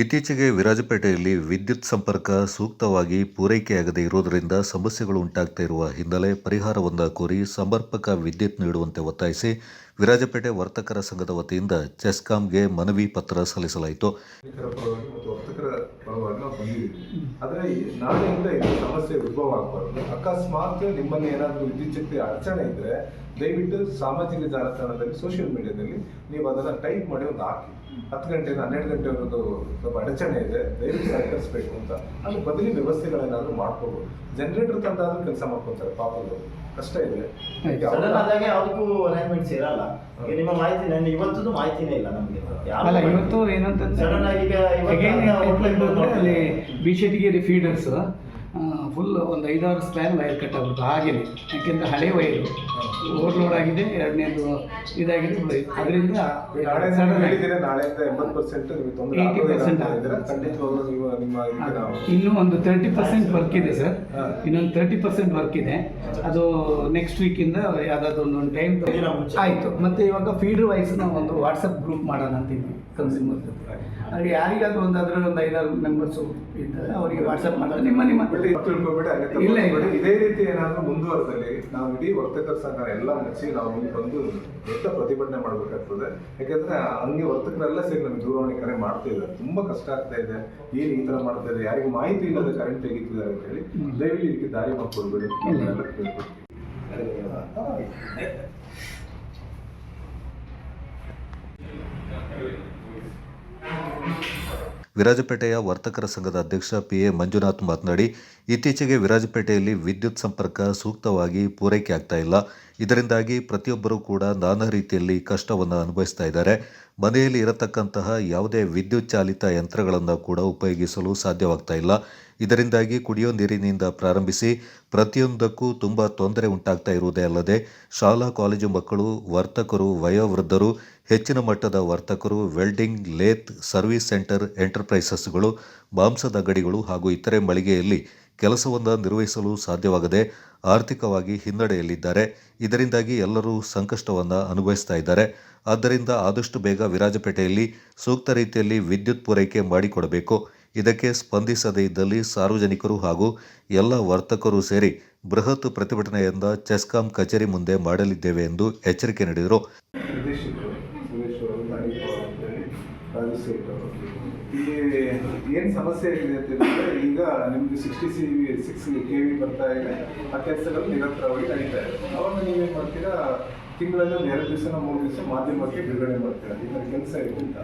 ಇತ್ತೀಚೆಗೆ ವಿರಾಜಪೇಟೆಯಲ್ಲಿ ವಿದ್ಯುತ್ ಸಂಪರ್ಕ ಸೂಕ್ತವಾಗಿ ಪೂರೈಕೆಯಾಗದೇ ಇರುವುದರಿಂದ ಸಮಸ್ಯೆಗಳು ಉಂಟಾಗ್ತಾ ಇರುವ ಹಿನ್ನೆಲೆ ಪರಿಹಾರವೊಂದ ಕೋರಿ ಸಮರ್ಪಕ ವಿದ್ಯುತ್ ನೀಡುವಂತೆ ಒತ್ತಾಯಿಸಿ ವಿರಾಜಪೇಟೆ ವರ್ತಕರ ಸಂಘದ ವತಿಯಿಂದ ಚೆಸ್ಕಾಂಗೆ ಮನವಿ ಪತ್ರ ಸಲ್ಲಿಸಲಾಯಿತು. ಅಕಸ್ಮಾತ್ ನಿಮ್ಮಲ್ಲಿ ಏನಾದರೂ ವಿದ್ಯುಚ್ಛಕ್ತಿ ಅಡಚಣೆ ಇದ್ರೆ ದಯವಿಟ್ಟು ಸಾಮಾಜಿಕ ಜಾಲತಾಣದಲ್ಲಿ ಸೋಷಿಯಲ್ ಮೀಡಿಯಾದಲ್ಲಿ ನೀವು ಅದನ್ನ ಟೈಪ್ ಮಾಡಿ ಒಂದು ಹಾಕಿ. ಹತ್ತು ಗಂಟೆಯಿಂದ ಹನ್ನೆರಡು ಗಂಟೆವರೆಗೂ ಸ್ವಲ್ಪ ಅಡಚಣೆ ಇದೆ ದಯವಿಟ್ಟು ಸಹಕರಿಸಬೇಕು ಅಂತ. ಅಲ್ಲಿ ಬದಲಿ ವ್ಯವಸ್ಥೆಗಳೇನಾದರೂ ಮಾಡ್ಕೋಬಹುದು ಜನರೇಟರ್ ತಂದಾದ್ರೂ ಕೆಲಸ ಮಾಡ್ಕೊತಾರೆ ಪಾಪಗಳು. ಕಷ್ಟ ಇದೆ. ಯಾವುದಕ್ಕೂ ಅಲೈನ್ಮೆಂಟ್ಸ್ ಇರಲ್ಲ ನಿಮ್ಮ ಮಾಹಿತಿ ನನಗೆ ಇವತ್ತದು ಮಾಹಿತಿನೇ ಇಲ್ಲ ನಮಗೆ. ಅಲ್ಲ ಇವತ್ತು ಏನಂತಂದ್ರೆ ಇವತ್ತು ಬಿಶೆಟಿಗೇರಿ ಫೀಡರ್ಸ್ ಫುಲ್ ಒಂದು ಐದಾರು ಸ್ಪ್ಯಾನ್ ವೈರ್ ಕಟ್ ಆಗ್ಬಿಟ್ಟು ಹಾಗೇನೆ. ಯಾಕೆಂದ್ರೆ ಹಳೆ ವೈರು ಓವರ್ಲೋಡ್ ಆಗಿದೆ ಎರಡನೇದು ಇದಾಗಿದೆ ಅದರಿಂದ ಪರ್ಸೆಂಟ್ ನೀವು ತೊಂದರೆ 80% ಆಗೋದಿಲ್ಲ ಅಂತ ಹೇಳಿದ್ರೆ ಖಂಡಿತವಾಗ್ಲೂ ನೀವು ನಿಮ್ಮ ಇದಕ್ಕೆ ನಾವು ಇನ್ನೂ ಒಂದು ತರ್ಟಿ ಪರ್ಸೆಂಟ್ ವರ್ಕ್ ಇದೆ ಸರ್ ಇನ್ನೊಂದು ತರ್ಟಿ ಪರ್ಸೆಂಟ್ ವರ್ಕ್ ಇದೆ. ಅದು ನೆಕ್ಸ್ಟ್ ವೀಕಿಂದ ಯಾವುದಾದ್ರು ಒಂದು ಟೈಮ್. ಆಯಿತು. ಮತ್ತು ಇವಾಗ ಫೀಡರ್ ವೈಸ್ ನಾವು ಒಂದು ವಾಟ್ಸಪ್ ಗ್ರೂಪ್ ಮಾಡೋಣ ಅಂತಿದ್ವಿ ಕನ್ಸ್ಯೂಮರ್ ಹಾಗೆ ಯಾರಿಗಾದ್ರೂ ಒಂದಾದ್ರೂ ಒಂದು ಐದಾರು ಮೆಂಬರ್ಸು ಇದ್ದಾರೆ ಅವರಿಗೆ ವಾಟ್ಸಪ್ ಮಾಡೋದು ನಿಮ್ಮ ನಿಮ್ಮ. ಇಲ್ಲ. ಇದೇ ರೀತಿ ಏನಾದ್ರು ಮುಂದುವರೆದಲ್ಲಿ ನಾವು ಇಡೀ ವರ್ತಕರ ಸಂಘ ಎಲ್ಲ ಮುಚ್ಚಿ ನಾವು ಇಲ್ಲಿ ಬಂದು ದೊಡ್ಡ ಪ್ರತಿಭಟನೆ ಮಾಡ್ಬೇಕಾಗ್ತದೆ. ಯಾಕಂದ್ರೆ ಹಂಗೆ ವರ್ತಕರೆಲ್ಲ ಸೇರಿ ನಮ್ಗೆ ದೂರವಾಣಿ ಕರೆ ಮಾಡ್ತಾ ಇದ್ದಾರೆ. ತುಂಬಾ ಕಷ್ಟ ಆಗ್ತಾ ಇದೆ. ಏನ್ ಈ ತರ ಮಾಡ್ತಾ ಇದೆ ಯಾರಿಗೂ ಮಾಹಿತಿ ಇಲ್ಲದೆ ಕರೆಂಟ್ ತೆಗಿತಿದ್ದಾರೆ ಅಂತ ಹೇಳಿ. ದಯವಿಟ್ಟು ಇದಕ್ಕೆ ದಾರಿ ಮಾಡ್ಕೊಡ್ಬೇಡಿ ವಿರಾಜಪೇಟೆಯ ವರ್ತಕರ ಸಂಘದ ಅಧ್ಯಕ್ಷ ಪಿ ಎ ಮಂಜುನಾಥ್ ಮಾತನಾಡಿ, ಇತ್ತೀಚೆಗೆ ವಿರಾಜಪೇಟೆಯಲ್ಲಿ ವಿದ್ಯುತ್ ಸಂಪರ್ಕ ಸೂಕ್ತವಾಗಿ ಪೂರೈಕೆ ಆಗ್ತಾ ಇಲ್ಲ. ಇದರಿಂದಾಗಿ ಪ್ರತಿಯೊಬ್ಬರೂ ಕೂಡ ನಾನಾ ರೀತಿಯಲ್ಲಿ ಕಷ್ಟವನ್ನು ಅನುಭವಿಸ್ತಾ ಇದ್ದಾರೆ. ಮನೆಯಲ್ಲಿ ಇರತಕ್ಕಂತಹ ಯಾವುದೇ ವಿದ್ಯುತ್ ಚಾಲಿತ ಯಂತ್ರಗಳನ್ನು ಕೂಡ ಉಪಯೋಗಿಸಲು ಸಾಧ್ಯವಾಗ್ತಾ ಇಲ್ಲ. ಇದರಿಂದಾಗಿ ಕುಡಿಯೋ ನೀರಿನಿಂದ ಪ್ರಾರಂಭಿಸಿ ಪ್ರತಿಯೊಂದಕ್ಕೂ ತುಂಬ ತೊಂದರೆ ಉಂಟಾಗ್ತಾ ಇರುವುದೇ ಅಲ್ಲದೆ ಶಾಲಾ ಕಾಲೇಜು ಮಕ್ಕಳು, ವರ್ತಕರು, ವಯೋವೃದ್ಧರು, ಹೆಚ್ಚಿನ ಮಟ್ಟದ ವರ್ತಕರು, ವೆಲ್ಡಿಂಗ್, ಲೇತ್, ಸರ್ವಿಸ್ ಸೆಂಟರ್, ಎಂಟರ್ಪ್ರೈಸಸ್ಗಳು, ಮಾಂಸದ ಅಂಗಡಿಗಳು ಹಾಗೂ ಇತರೆ ಮಳಿಗೆಯಲ್ಲಿ ಕೆಲಸವನ್ನು ನಿರ್ವಹಿಸಲು ಸಾಧ್ಯವಾಗದೆ ಆರ್ಥಿಕವಾಗಿ ಹಿನ್ನಡೆಯಲ್ಲಿದ್ದಾರೆ. ಇದರಿಂದಾಗಿ ಎಲ್ಲರೂ ಸಂಕಷ್ಟವನ್ನು ಅನುಭವಿಸ್ತಾ ಇದ್ದಾರೆ. ಆದ್ದರಿಂದ ಆದಷ್ಟು ಬೇಗ ವಿರಾಜಪೇಟೆಯಲ್ಲಿ ಸೂಕ್ತ ರೀತಿಯಲ್ಲಿ ವಿದ್ಯುತ್ ಪೂರೈಕೆ ಮಾಡಿಕೊಡಬೇಕು. ಇದಕ್ಕೆ ಸ್ಪಂದಿಸದೇ ಇದ್ದಲ್ಲಿ ಸಾರ್ವಜನಿಕರು ಹಾಗೂ ಎಲ್ಲ ವರ್ತಕರು ಸೇರಿ ಬೃಹತ್ ಪ್ರತಿಭಟನೆಯಿಂದ ಚೆಸ್ಕಾಂ ಕಚೇರಿ ಮುಂದೆ ಮಾಡಲಿದ್ದೇವೆ ಎಂದು ಎಚ್ಚರಿಕೆ ನೀಡಿದರು. ಏನು ಸಮಸ್ಯೆ ಆಗಿದೆ ಅಂತ ಹೇಳಿದ್ರೆ, ಈಗ ನಿಮ್ಗೆ sixty C V six K V ಬರ್ತಾ ಇದೆ. ಆ ಕೆಲಸಗಳು ನಿರಂತರವಾಗಿ ನಡೀತಾ ಇದೆ. ಅವಾಗ ನೀವೇನು ಮಾಡ್ತೀರಾ? ತಿಂಗಳಲ್ಲಿ ಎರಡು ದಿವಸ, ಮೂರು ದಿವಸ ಮಾಧ್ಯಮಕ್ಕೆ ಬಿಡುಗಡೆ ಮಾಡ್ತೀರಾ? ಥರ ಕೆಲಸ ಇದೆ ಅಂತ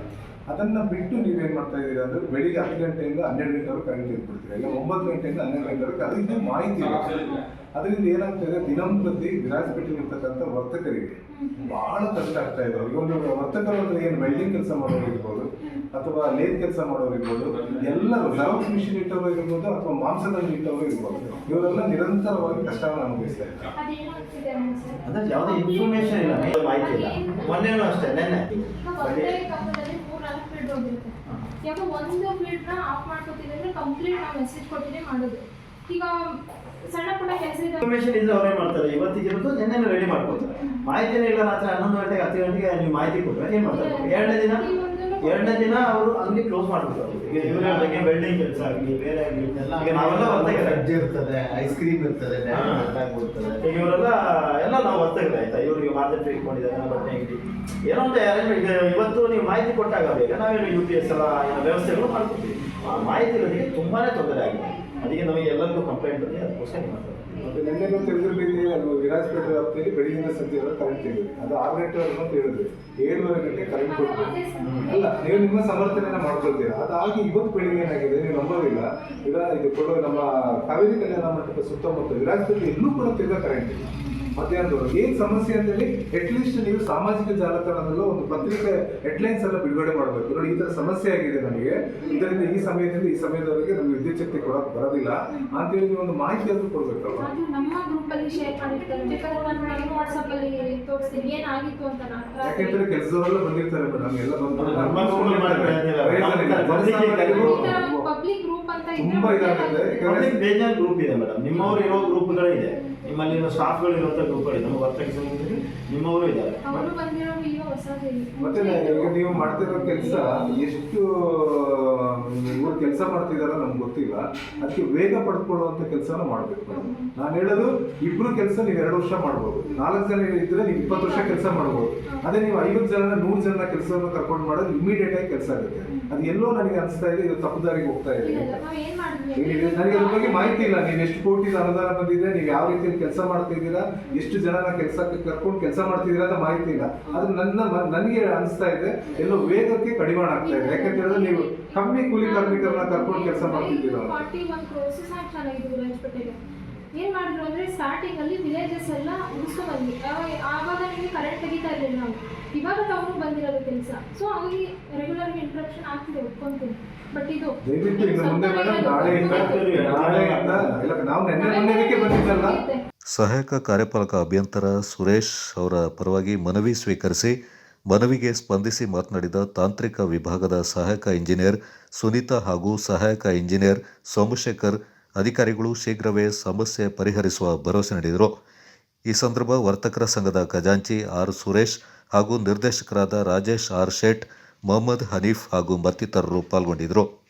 ಅದನ್ನ ಬಿಟ್ಟು ನೀವೇನ್ ಮಾಡ್ತಾ ಇದ್ದೀರಾ ಅಂದ್ರೆ ಬೆಳಿಗ್ಗೆ ಹತ್ತು ಗಂಟೆಯಿಂದ ಹನ್ನೆರಡು ಗಂಟೆವರೆಗೆ ಕರೆಂಟ್ ಇಟ್ಬಿಡ್ತೀರಾ ಇಲ್ಲ ಒಂಬತ್ತು ಗಂಟೆಯಿಂದ ಹನ್ನೆರಡು ಗಂಟೆವರೆಗೆ ಅದು ಇದು ಮಾಹಿತಿ ಇದೆ ಅದರಿಂದ ಏನಾಗ್ತದೆ ದಿನಂಪ್ರತಿ ವಿರಾಜಪೇಟೆಯಲ್ಲಿ ಇರ್ತಕ್ಕಂಥ ವರ್ತಕರಿಗೆ ಬಹಳ ಕಷ್ಟ ಆಗ್ತಾ ಇದೆ. ಈಗ ಒಂದು ವರ್ತಕರು ಅಂದ್ರೆ ಏನು? ವೆಲ್ಡಿಂಗ್ ಕೆಲಸ ಮಾಡೋರು ಇರ್ಬೋದು ಅಥವಾ ಲೇತ್ ಕೆಲಸ ಮಾಡೋರು ಇರ್ಬೋದು ಎಲ್ಲರೂ ಜೆರಾಕ್ಸ್ ಮಿಷಿನ್ ಇಟ್ಟವರು ಇರ್ಬೋದು ಅಥವಾ ಮಾಂಸದಲ್ಲಿ ಇಟ್ಟವರು ಇರ್ಬೋದು. ಇವರೆಲ್ಲ ನಿರಂತರವಾಗಿ ಕಷ್ಟವನ್ನು ಅನುಭವಿಸ್ತಾ ಇದ್ದಾರೆ. ಯಾವುದೇ ಇನ್ಫಾರ್ಮೇಶನ್ ಇಲ್ಲ ಮಾಹಿತಿ ಇಲ್ಲ. ಮೊನ್ನೆನೂ ಅಷ್ಟೇ ನೆನ್ನೆ. ಹೋಗಿರುತ್ತೆ. ಯಾಕೆ ಒಂದು ಫೀಲ್ಡ್ನ ಆಫ್ ಮಾಡ್ಕೊತಿದ್ರೆ ಅಂದ್ರೆ ಕಂಪ್ಲೀಟ್ ನಾವು ಮೆಸೇಜ್ ಕೊಟ್ಟಿದ್ದೆ ಮಾಡೋದು. ಈಗ ಸಣ್ಣ ಪುಟ್ಟ ಕೆಲಸ ಇದೆ ಇನ್ಫಾರ್ಮೇಶನ್ ಇದ್ರೆ ಅವರೇ ಮಾಡ್ತಾರೆ? ಇವತ್ತಿಗೆ ಇರೋದು ನೆನ್ನೆ ರೆಡಿ ಮಾಡ್ಕೊತಾರೆ. ಮಾಹಿತಿನೇ ಇಲ್ಲ ರಾತ್ರಿ ಹನ್ನೊಂದು ಗಂಟೆಗೆ ಹತ್ತು ಗಂಟೆಗೆ ನೀವು ಮಾಹಿತಿ ಕೊಟ್ಟರೆ ಏನು ಮಾಡ್ತಾರೆ? ಎರಡನೇ ದಿನ ಎರಡನೇ ದಿನ ಅವರು ಅಂಗಡಿ ಕ್ಲೋಸ್ ಮಾಡ್ಬಿಡ್ತಾರೆ ಈಗ ಇವ್ರು ವೆಲ್ಡಿಂಗ್ ಕೆಲಸ ಆಗಲಿ ಬೇರೆ ಆಗಲಿ ಈಗ ನಾವೆಲ್ಲ ವರ್ತಕರೇ. ವೆಜ್ ಇರ್ತದೆ ಐಸ್ ಕ್ರೀಮ್ ಇರ್ತದೆ ಈಗ ಇವರೆಲ್ಲ ಎಲ್ಲ ನಾವು ವರ್ತಕರೇ ಆಯ್ತಾ? ಇವರಿಗೆ ಟ್ರೀಟ್ ಇಟ್ಕೊಂಡಿದ್ದಾರೆ ಬಟ್ಟೆ ಅಂಗಡಿ. ಏನೋ ಒಂದು ಅರೇಂಜ್ಮೆಂಟ್ ಇವತ್ತು ನೀವು ಮಾಹಿತಿ ಕೊಟ್ಟಾಗ ಬೇಗ. ನಾವೇನು ಯು ಪಿ ಎಸ್ ಎಲ್ಲ ವ್ಯವಸ್ಥೆಗಳು ಮಾಡ್ಕೊತೀವಿ. ಆ ಮಾಹಿತಿ ಇರೋದಕ್ಕೆ ತುಂಬಾನೇ ತೊಂದರೆ ಆಗಿದೆ. ಅದಕ್ಕೆ ನಮಗೆ ಎಲ್ಲರಿಗೂ ಕಂಪ್ಲೇಂಟ್ ಬಂದಿದೆ ಅದಕ್ಕೋಸ್ಕರ. ಮತ್ತೆ ನಿನ್ನೆ ತಿಳಿದಿರ್ಬೇಕು ಅದು ವಿರಾಜಪೇಟೆ ವ್ಯಾಪ್ತಿಯಲ್ಲಿ ಬೆಳಿಗ್ಗೆ ಸಂಜೆವರೆಗೆ ಕರೆಂಟ್ ತೆಗೆದ್ವಿ ಅದು ಆರು ಗಂಟೆ ಅಂತ ಹೇಳಿದ್ವಿ ಏಳುವರೆ ಗಂಟೆ ಕರೆಂಟ್ ಕೊಡ್ತೀವಿ ಅಲ್ಲ ನೀವು ನಿಮ್ಮ ಸಮರ್ಥನೆಯನ್ನ ಮಾಡ್ಕೊಳ್ತೀರಾ? ಅದಾಗಿ ಇವತ್ತು ಬೆಳಿಗ್ಗೆ ಏನಾಗಿದೆ? ನೀವು ನಂಬೋದಿಲ್ಲ. ಈಗ ಇದು ಕೊಡೋ ನಮ್ಮ ಕಾವೇರಿ ಕಲ್ಯಾಣ ಮಂಟಪ ಸುತ್ತಮುತ್ತ ವಿರಾಜಪೇಟೆ ಎಲ್ಲೂ ಕೂಡ ತಿರ್ಗಾ ಕರೆಂಟ್ ಇಲ್ಲ. ಮಧ್ಯಾಹ್ನದವರೆಗೆ. ಏನ್ ಸಮಸ್ಯೆ ಅಂತೇಳಿ ಅಟ್ಲೀಸ್ಟ್ ನೀವು ಸಾಮಾಜಿಕ ಜಾಲತಾಣದಲ್ಲೂ ಒಂದು ಪತ್ರಿಕೆ ಹೆಡ್ಲೈನ್ಸ್ ಎಲ್ಲ ಬಿಡುಗಡೆ ಮಾಡಬೇಕು. ನೋಡಿ ಈ ತರ ಸಮಸ್ಯೆ ಆಗಿದೆ ನಮಗೆ. ಇದರಿಂದ ಈ ಸಮಯದಲ್ಲಿ ಈ ಸಮಯದವರೆಗೆ ನಮ್ಗೆ ವಿದ್ಯುತ್ ಶಕ್ತಿ ಕೊಡಕ್ ಬರೋದಿಲ್ಲ. ಅಂತೇಳಿ ನೀವು ಒಂದು ಮಾಹಿತಿ ಅದು ಕೊಡ್ಬೇಕಲ್ವಾ? ಅದು ನಮ್ಮ ಗ್ರೂಪ್ ಅಲ್ಲಿ ಶೇರ್ ಮಾಡಿರ್ತಾರೆ ಬೇಕಾದ್ರೆ ನಾನು ನಮ್ಮ ವಾಟ್ಸಪ್ ಅಲ್ಲಿ ತೋರಿಸ್ತೀನಿ. ಏನಾಗಿತ್ತು ಅಂತ ನಾನು ಯಾಕೆಂದ್ರೆ ಕೆಲಸದವರೆಲ್ಲ ಬಂದಿರ್ತಾರೆ ಮೇಡಮ್. ಎಲ್ಲ ಬಂದು ಪಬ್ಲಿಕ್ ಗ್ರೂಪ್. ಅಂತ ತುಂಬಾ ಇದಾಗುತ್ತೆ ಬೇಜಾನ್ ಗ್ರೂಪ್ ಇದೆ ಮೇಡಮ್. ನಿಮ್ಮವ್ರು ಇರೋ ಗ್ರೂಪ್ಗಳೇ ಇದೆ. ನಿಮ್ಮಲ್ಲಿರೋ ಸ್ಟಾಫ್ಗಳು ಇರುವಂಥ ಗ್ರೂಪ್ ನಮ್ಮ ವರ್ತಕ ಸಂಘದಲ್ಲಿ ನಿಮ್ಮವರು ಇದ್ದಾರೆ. ಅವರು ಬಂದಿರೋ ಈಗ ಹೊಸದು ಮತ್ತೆ ನೀವು ಮಾಡ್ತಿರೋ ಕೆಲಸ ಎಷ್ಟು ಇವರು ಕೆಲಸ ಮಾಡ್ತಿದಾರ ನಮ್ಗೆ ಗೊತ್ತಿಲ್ಲ. ಅದಕ್ಕೆ ವೇಗ ಪಡ್ಕೊಳ್ಳುವಂತ ಕೆಲಸನ ಮಾಡ್ಬೇಕು ನಾನು ಹೇಳೋದು ಇಬ್ರು ಕೆಲಸ ನೀವು ಎರಡು ವರ್ಷ ಮಾಡ್ಬೋದು. ನಾಲ್ಕು ಜನ ಇದ್ರೆ ನೀವು ಇಪ್ಪತ್ತು ವರ್ಷ ಕೆಲಸ ಮಾಡ್ಬೋದು. ಅದೇ ನೀವು ಐವತ್ತು ಜನ ನೂರು ಜನ ಕೆಲಸವನ್ನು ಕರ್ಕೊಂಡು ಮಾಡೋದು ಇಮಿಡಿಯೇಟ್ ಆಗಿ ಕೆಲಸ ಆಗುತ್ತೆ. ಅದು ಎಲ್ಲೋ ನನಗೆ ಅನಿಸ್ತಾ ಇದೆ ಇದು ತಪ್ಪು ದಾರಿಗೆ ಹೋಗ್ತಾ ಇದೆ. ನನಗೆ ಅದ್ರ ಬಗ್ಗೆ ಮಾಹಿತಿ ಇಲ್ಲ. ನೀವು ಎಷ್ಟು ಕೋಟಿ ಅನುದಾನ ಬಂದಿದೆ ನೀವು ಯಾವ ರೀತಿಯಲ್ಲಿ ಕೆಲಸ ಮಾಡ್ತಿದ್ದೀರಾ? ಎಷ್ಟು ಜನನ ಕೆಲಸಕ್ಕೆ ಕರ್ಕೊಂಡು ಕೆಲಸ ಮಾಡ್ತಿದ್ದೀರಾ ಅಂತ ಮಾಹಿತಿ ಇಲ್ಲ. ಅದು ನನ್ನ ನನಗೆ ಅನಿಸ್ತಾ ಇದೆ, ಎಲ್ಲೋ ವೇಗಕ್ಕೆ ಕಡಿಮೆ ಆಗ್ತಾ ಇದೆ. ಯಾಕಂತ ನೀವು ಕಮ್ಮಿ ಕೂಲಿ ಕಾರ್ಮಿಕರನ್ನ ಕರ್ಕೊಂಡು ಕೆಲಸ ಮಾಡ್ತಿದ್ದೀರಾ ಏನ್ ಮಾಡಿದ್ರು ಅಂದ್ರೆ ಸ್ಟಾರ್ಟಿಂಗ್ ಅಲ್ಲಿ ವಿಲೇಜಸ್ ಎಲ್ಲ ಮುಗಿಸ್ಕೊಂಡ್ ಬಂದ್ವಿ. ಆವಾಗ- ನಿಮಗೆ ಕರೆಂಟ್ ತೆಗಿತಾ ಇರ್ಲಿಲ್ಲ ನಾವು. ಇವಾಗ ಟೌನ್ ಬಂದಿರೋದು ಕೆಲಸ. ಸೊ ಅವ್ರಿಗೆ ರೆಗ್ಯುಲರ್ ಇಂಟ್ರಪ್ಷನ್ ಆಗ್ತಿದೆ ಒಪ್ಕೊಂತೀನಿ. ಬಟ್ ಇದು ಸಹಾಯಕ ಕಾರ್ಯಪಾಲಕ ಅಭಿಯಂತರ ಸುರೇಶ್ ಅವರ ಪರವಾಗಿ ಮನವಿ ಸ್ವೀಕರಿಸಿ ಮನವಿಗೆ ಸ್ಪಂದಿಸಿ ಮಾತನಾಡಿದ ತಾಂತ್ರಿಕ ವಿಭಾಗದ ಸಹಾಯಕ ಇಂಜಿನಿಯರ್ ಸುನೀತಾ ಹಾಗೂ ಸಹಾಯಕ ಇಂಜಿನಿಯರ್ ಸೋಮಶೇಖರ್ ಅಧಿಕಾರಿಗಳು ಶೀಘ್ರವೇ ಸಮಸ್ಯೆ ಪರಿಹರಿಸುವ ಭರವಸೆ ನೀಡಿದರು. ಈ ಸಂದರ್ಭ ವರ್ತಕರ ಸಂಘದ ಖಜಾಂಚಿ ಆರ್ ಸುರೇಶ್ ಹಾಗೂ ನಿರ್ದೇಶಕರಾದ ರಾಜೇಶ್ ಆರ್ ಶೇಟ್, ಮೊಹಮ್ಮದ್ ಹನೀಫ್ ಹಾಗೂ ಮತ್ತಿತರರು ಪಾಲ್ಗೊಂಡಿದ್ದರು.